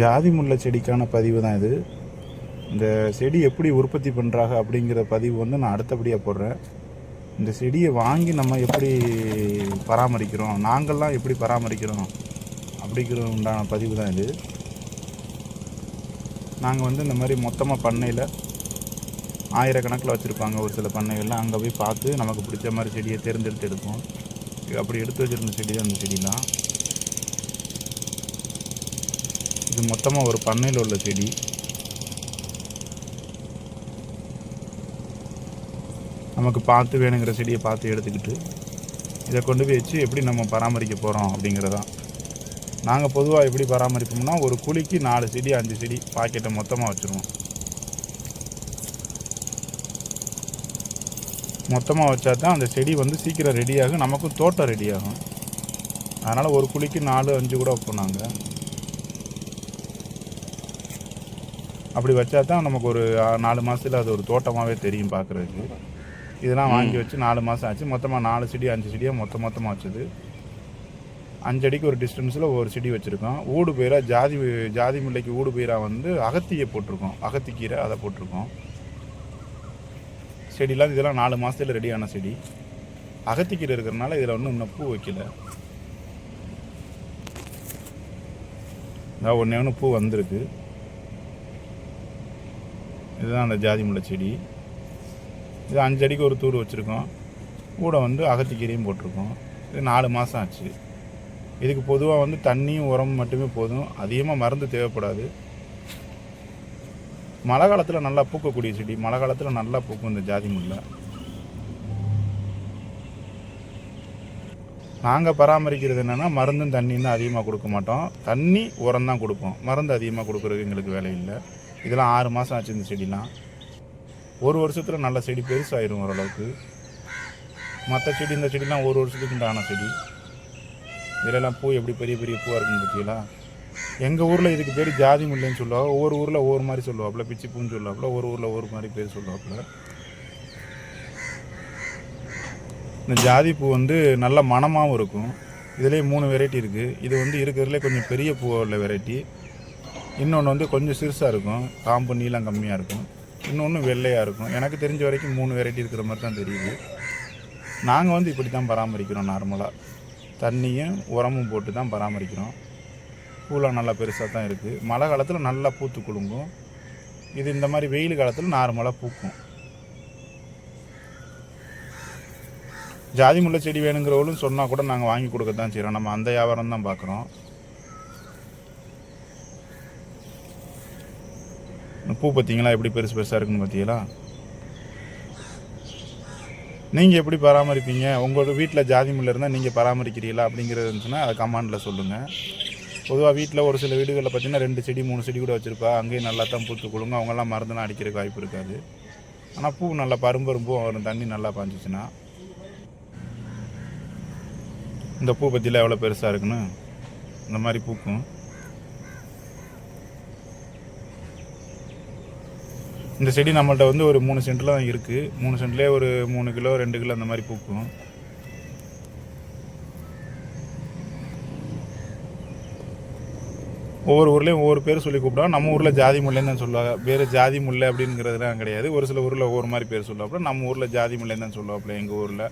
ஜாதி முல்லை செடிக்கான பதிவு தான் இது. இந்த செடி எப்படி உற்பத்தி பண்ணுறாங்க அப்படிங்கிற பதிவு வந்து நான் அடுத்தபடியாக போடுறேன். இந்த செடியை வாங்கி நம்ம எப்படி பராமரிக்கிறோம் நாங்கள்லாம் எப்படி பராமரிக்கிறோம் அப்படிங்கிற உண்டான பதிவு தான் இது. நாங்கள் வந்து இந்த மாதிரி மொத்தமாக பண்ணையில் ஆயிரக்கணக்கில் வச்சுருப்பாங்க. ஒரு சில பண்ணைகள்லாம் அங்கே போய் பார்த்து நமக்கு பிடிச்ச மாதிரி செடியை தேர்ந்தெடுத்து எடுப்போம். அப்படி எடுத்து வச்சுருந்த செடி தான் அந்த செடிலாம் இது மொத்தமாக ஒரு பண்ணையில் உள்ள செடி. நமக்கு பார்த்து வேணுங்கிற செடியை பார்த்து எடுத்துக்கிட்டு இதை கொண்டு போய் வச்சு எப்படி நம்ம பராமரிக்க போகிறோம் அப்படிங்கிறதான் நாங்கள் பொதுவாக எப்படி பராமரிப்போம்னா ஒரு குழிக்கு நாலு செடி அஞ்சு செடி பாக்கெட்டை மொத்தமாக வச்சுருவோம். மொத்தமாக வச்சா தான் அந்த செடி வந்து சீக்கிரம் ரெடியாகும் நமக்கும் தோட்டம் ரெடியாகும் அதனால் ஒரு குழிக்கு நாலு அஞ்சு கூட வைப்போம் நாங்கள் அப்படி வச்சா தான் நமக்கு ஒரு நாலு மாதத்தில் அது ஒரு தோட்டமாகவே தெரியும் பார்க்குறதுக்கு இதெல்லாம் வாங்கி வச்சு நாலு மாதம் ஆச்சு. மொத்தமாக நாலு செடி அஞ்சு செடியாக மொத்த மொத்தமாக வச்சது. அஞ்சு அடிக்கு ஒரு டிஸ்டன்ஸில் ஒரு செடி வச்சுருக்கோம். ஊடு பயிராக ஜாதி ஜாதி முல்லைக்கு ஊடு பயிராக வந்து அகத்தியை போட்டிருக்கோம். அகத்திக்கீரை அதை போட்டிருக்கோம். செடிலாம் இதெல்லாம் நாலு மாதத்தில் ரெடியான செடி. அகத்திக்கீரை இருக்கிறனால இதில் ஒன்றும் இன்னும் பூ வைக்கல. இதான் ஒன்றே ஒன்று பூ வந்திருக்கு. இதுதான் அந்த ஜாதி முல்லை செடி. இது அஞ்சு அடிக்கு ஒரு தூர் வச்சுருக்கோம். கூட வந்து அகத்திக்கீரையும் போட்டிருக்கோம். இது நாலு மாதம் ஆச்சு. இதுக்கு பொதுவாக வந்து தண்ணியும் உரம் மட்டுமே போதும். அதிகமாக மருந்து தேவைப்படாது. மழை காலத்தில் நல்லா பூக்கக்கூடிய செடி. மழை காலத்தில் நல்லா பூக்கும் இந்த ஜாதி முல்லை. நாங்கள் பராமரிக்கிறது என்னென்னா மருந்தும் தண்ணியும் தான் அதிகமாக கொடுக்க மாட்டோம். தண்ணி உரம் தான் கொடுப்போம். மருந்து அதிகமாக கொடுக்குறது எங்களுக்கு வேலை இல்லை. இதெல்லாம் ஆறு மாதம் ஆச்சு இந்த செடிலாம். ஒரு வருஷத்தில் நல்ல செடி பெருசாயிரும் ஓரளவுக்கு. மற்ற செடி இந்த செடிலாம் ஒரு வருஷத்துக்கு உண்டான செடி. இதிலெல்லாம் பூ எப்படி பெரிய பெரிய பூவாக இருக்குன்னு பார்த்தீங்களா எங்கள் ஊரில் இதுக்கு பேர் ஜாதி முல்லைன்னு சொல்லுவாங்க. ஒவ்வொரு ஊரில் ஒவ்வொரு மாதிரி சொல்லுவாப்புல. பிச்சி பூன்னு சொல்லுவாப்புல. ஒரு ஊரில் ஒரு மாதிரி பேர் சொல்லுவாப்புல. இந்த ஜாதி பூ வந்து நல்ல மணமாகவும் இருக்கும். இதுலேயே மூணு வெரைட்டி இருக்குது இது வந்து இருக்கிறதுலே கொஞ்சம் பெரிய பூ உள்ள வெரைட்டி இன்னொன்று வந்து கொஞ்சம் சிறுசாக இருக்கும். காம்பு நீளம் கம்மியாக இருக்கும். இன்னொன்று வெள்ளையாக இருக்கும். எனக்கு தெரிஞ்ச வரைக்கும் மூணு வெரைட்டி இருக்கிற மாதிரி தான் தெரியுது. நாங்கள் வந்து இப்படி தான் பராமரிக்கிறோம் நார்மலாக தண்ணியும் உரமும் போட்டு தான் பராமரிக்கிறோம். பூலாம் நல்லா பெருசாக தான் இருக்குது மழை காலத்தில் நல்லா பூத்து குலுங்கும். இது இந்த மாதிரி வெயில் காலத்தில் நார்மலாக பூக்கும். ஜாதி முல்லை செடி வேணுங்கிறவங்களும் சொன்னால் கூட நாங்கள் வாங்கி கொடுக்க தான் செய்கிறோம் நம்ம அந்த வியாபாரம் தான் பார்க்குறோம் பூ பார்த்தீங்களா? எப்படி பெருசு பெருசாக இருக்குன்னு பார்த்தீங்களா? நீங்கள் எப்படி பராமரிப்பீங்க? உங்களோட வீட்டில் ஜாதி முல்லை இருந்தால் நீங்கள் பராமரிக்கிறீங்களா? அப்படிங்கிறது இருந்துச்சுன்னா அதை கமாண்டில் சொல்லுங்கள் பொதுவாக வீட்டில் ஒரு சில வீடுகளில் பார்த்தீங்கன்னா ரெண்டு செடி மூணு செடி கூட வச்சுருப்பா. அங்கேயும் நல்லா தான் பூத்து கொடுங்க அவங்கெல்லாம் மருந்தெல்லாம் அடிக்கிறதுக்கு வாய்ப்பு இருக்காது. ஆனால் பூ நல்லா பரும்பரும்பும் வரும் தண்ணி நல்லா பாஞ்சிச்சுன்னா. இந்த பூ பற்றிலாம் எவ்வளோ பெருசாக இருக்குன்னு? இந்த மாதிரி பூக்கும். இந்த செடி நம்மள்ட்ட வந்து ஒரு மூணு சென்டில் தான் இருக்குது மூணு சென்ட்லேயே ஒரு மூணு கிலோ ரெண்டு கிலோ அந்த மாதிரி பூக்கும். ஒவ்வொரு ஊர்லேயும் ஒவ்வொரு பேர் சொல்லி கூப்பிடுவாங்க. நம்ம ஊரில் ஜாதி முல்லைன்னு தான் சொல்லுவாங்க. வேறு ஜாதி முல்லை அப்படிங்கிறதுலாம் கிடையாது. ஒரு சில ஊரில் ஒவ்வொரு மாதிரி பேர் சொல்லுவாப்புல. நம்ம ஊரில் ஜாதி முல்லைன்னு தான் சொல்லுவாப்புல எங்கள் ஊரில்.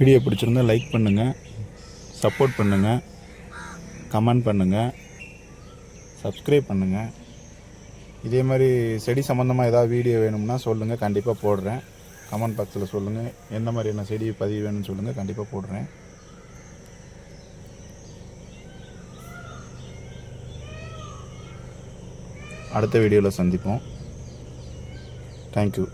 வீடியோ பிடிச்சிருந்தா லைக் பண்ணுங்கள் சப்போர்ட் பண்ணுங்கள் கமெண்ட் பண்ணுங்கள் சப்ஸ்கிரைப் பண்ணுங்கள் இதே மாதிரி செடி சம்மந்தமாக ஏதாவது வீடியோ வேணும்னா சொல்லுங்கள் கண்டிப்பாக போடுறேன். கமெண்ட் பாக்ஸில் சொல்லுங்கள் எந்த மாதிரியான செடி பதிவு வேணும்னு சொல்லுங்கள் கண்டிப்பாக போடுறேன். அடுத்த வீடியோவில் சந்திப்போம். தேங்க்யூ